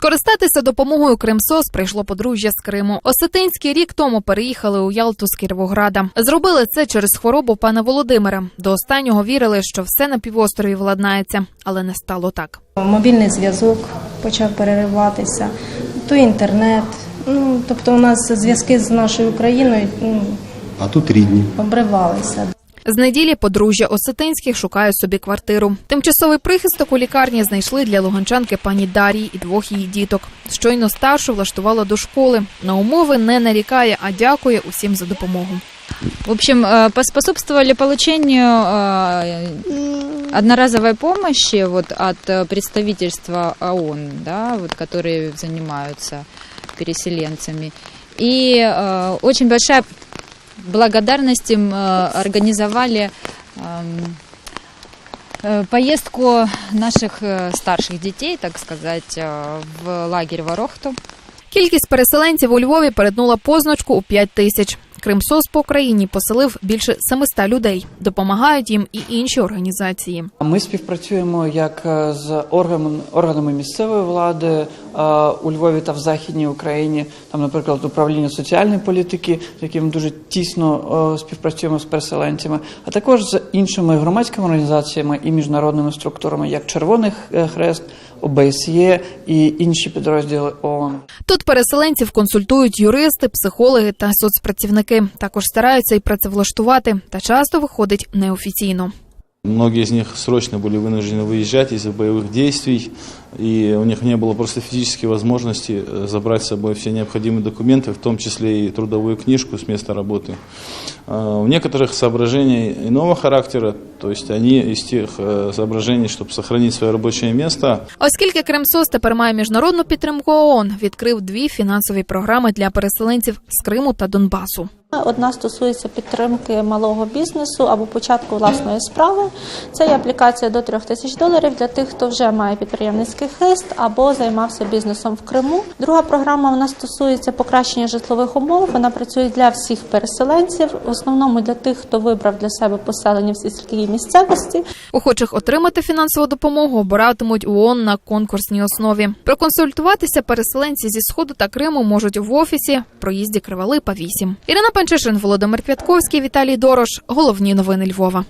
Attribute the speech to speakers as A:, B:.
A: Скористатися допомогою Кримсос прийшло подружжя з Криму. Осетинський рік тому переїхали у Ялту з Кіровограда. Зробили це через хворобу пана Володимира. До останнього вірили, що все на півострові владнається, але не стало так.
B: Мобільний зв'язок почав перериватися, то інтернет. Ну, тобто у нас зв'язки з нашою Україною ну,
C: А тут рідні.
B: обривалися.
A: З неділі подружжя Осетинських шукає собі квартиру. Тимчасовий прихисток у лікарні знайшли для луганчанки пані Дарії і двох її діток. Щойно старшу влаштувала до школи. На умови не нарікає, а дякує усім за допомогу.
D: В общем, э, поспособствовали получению э, одноразовой помощи вот от э, представительства ООН, да, вот, которые занимаются переселенцами. И э, очень большая благодарность им э, организовали эм, э, поездку наших э, старших детей, так сказать, э, в лагерь Ворохту.
A: Кількість переселенців у Львові перетнула позначку у 5 тисяч. Кримсос по Україні поселив більше 700 людей. Допомагають їм і інші організації.
E: Ми співпрацюємо як е, з органами, органами місцевої влади е, у Львові та в Західній Україні. Там, наприклад, управління соціальної політики, з яким дуже тісно е, співпрацюємо з переселенцями, а також з іншими громадськими організаціями і міжнародними структурами, як Червоний е, Хрест, ОБСЄ і інші підрозділи ООН.
A: Тут переселенців консультують юристи, психологи та соцпрацівники. Також стараються і працевлаштувати, та часто виходить неофіційно.
F: Многие из них срочно были вынуждены выезжать из-за боевых действий, и у них не было просто физической возможности э, забрать с собой все необходимые документы, в том числе и трудовую книжку с места работы. А, У некоторых соображений иного характера, то есть они из тех э, соображений, чтобы сохранить свое рабочее место,
A: Оскільки Кримсос тепер має міжнародну підтримку ООН, відкрив дві фінансові програми для переселенців з Криму та Донбасу.
G: Одна стосується підтримки малого бізнесу або початку власної справи. Це є аплікація до 3 тисяч доларів для тих, хто вже має підприємницький хист або займався бізнесом в Криму. Друга програма вона стосується покращення житлових умов. Вона працює для всіх переселенців, в основному для тих, хто вибрав для себе поселення в сільській місцевості.
A: Охочих отримати фінансову допомогу обиратимуть ООН на конкурсній основі. Проконсультуватися переселенці зі сходу та Криму можуть в офісі проїзді Криволипа 8. Ірина Панчишин, Володимир Квятковський, Віталій Дорош. Головні новини Львова.